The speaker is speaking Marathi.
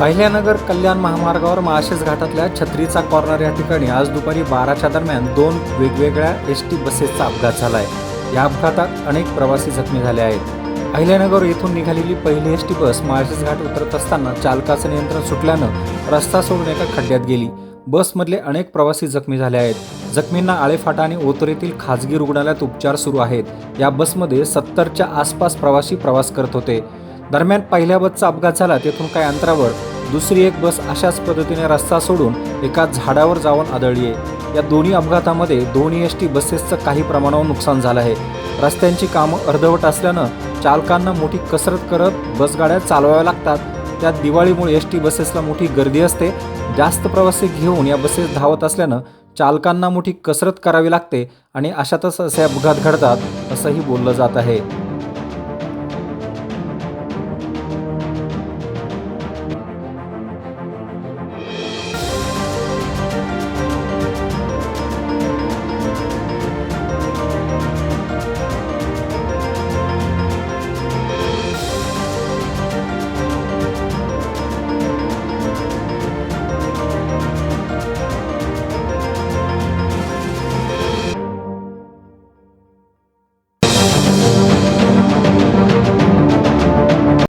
अहिल्यानगर कल्याण महामार्गावर माळशेज घाटातल्या छत्रीचा कॉर्नर या ठिकाणी आज दुपारी बाराच्या दरम्यान दोन वेगवेगळ्या एस टी बसेसचा अपघात झाला आहे या अपघातात अनेक प्रवासी जखमी झाले आहेत. अहिल्यानगर येथून निघालेली पहिली S T bus Malshej Ghat उतरत असताना चालकाचं नियंत्रण सुटल्यानं रस्ता सोडून एका खड्ड्यात गेली. बसमधले अनेक प्रवासी जखमी झाले आहेत. जखमींना आळेफाटा आणि ओतरेतील खाजगी रुग्णालयात उपचार सुरू आहेत. या बसमध्ये सत्तरच्या आसपास प्रवासी प्रवास करत होते. दरम्यान पहिल्या बसचा अपघात झाला. तेथून काही अंतरावर दुसरी एक बस अशाच पद्धतीने रस्ता सोडून एका झाडावर जाऊन आदळली आहे. या दोन्ही अपघातामध्ये दोन्ही एस टी बसेसचं काही प्रमाणावर नुकसान झालं आहे. रस्त्यांची कामं अर्धवट असल्यानं चालकांना मोठी कसरत करत बसगाड्या चालवाव्या लागतात. त्यात दिवाळीमुळे एस टी बसेसला मोठी गर्दी असते. जास्त प्रवासी घेऊन या बसेस धावत असल्यानं चालकांना मोठी कसरत करावी लागते आणि अशातच असे अपघात घडतात असंही बोललं जात आहे.